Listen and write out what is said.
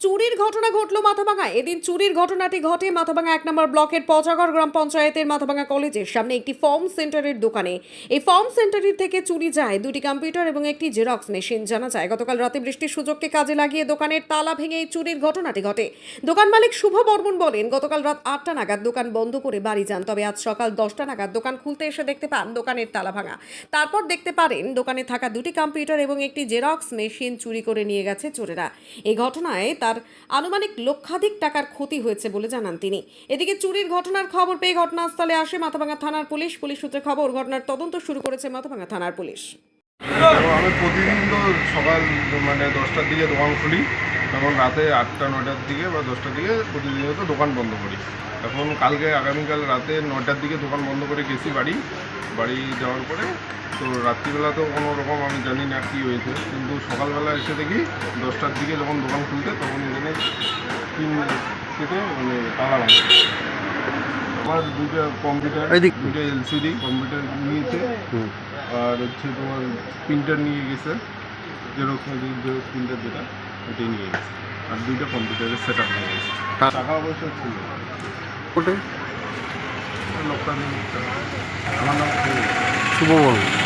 চুরির ঘটনা ঘটলো মাথাভাঙায়। এদিন চুরির ঘটনাটি ঘটে মাথাভাঙা এক নম্বর ব্লকের পচাগড় গ্রাম পঞ্চায়েতের মাথাভাঙা কলেজের সামনে একটি ফর্ম সেন্টারের দোকানে। এই ফর্ম সেন্টারের থেকে চুরি যায় দুটি কম্পিউটার এবং একটি জেরক্স মেশিন জানা যায়। গতকাল রাতে বৃষ্টির সুযোগকে কাজে লাগিয়ে দোকানের তালা ভেঙে এই চুরির ঘটনাটি ঘটে। দোকান মালিক শুভ বর্মন বলেন, গতকাল রাত আটটা নাগাদ দোকান বন্ধ করে বাড়ি যান, তবে আজ সকাল দশটা নাগাদ দোকান খুলতে এসে দেখতে পান দোকানের তালা ভাঙা। তারপর দেখতে পারেন দোকানে থাকা দুটি কম্পিউটার এবং একটি জেরক্স মেশিন চুরি করে নিয়ে গেছে চোরেরা। এই ঘটনায় তার আনুমানিক লক্ষাধিক টাকার ক্ষতি হয়েছে বলে জানান তিনি। এদিকে চুরির ঘটনার খবর পেয়ে ঘটনাস্থলে আসে মাথাভাঙ্গা থানার পুলিশ। পুলিশ সূত্রে খবর, ঘটনার তদন্ত শুরু করেছে মাথাভাঙ্গা থানার পুলিশ। আমি প্রতিদিন তো সকাল মানে দশটার দিকে দোকান খুলি। তখন রাতে আটটা নয়টার দিকে বা দশটার দিকে প্রতিনিয়ত দোকান বন্ধ করি। এখন কালকে আগামীকাল রাতে নয়টার দিকে দোকান বন্ধ করে গেছি বাড়ি। বাড়ি যাওয়ার পরে তো রাত্রিবেলা তো কোনো রকম আমি জানি না কী হয়েছে। কিন্তু সকালবেলা এসে দেখি দশটার দিকে যখন দোকান খুলতে তখন এখানে তিন কেটে মানে তালা লাগছে আমার দুটো কম্পিউটার। দুটো এলসিডি কম্পিউটার নিয়েছে। আর হচ্ছে তোমার প্রিন্টার নিয়ে গেছে। জেরক্স জেরক্স প্রিন্টার যেটা। ওটাই নিয়ে গেছি। আর দুইটা কম্পিউটারের সেট আপ নিয়ে গেছি। টাকা অবশ্য ছিল। ওটাই? লোকটা আমার নাম শুভ বর্মন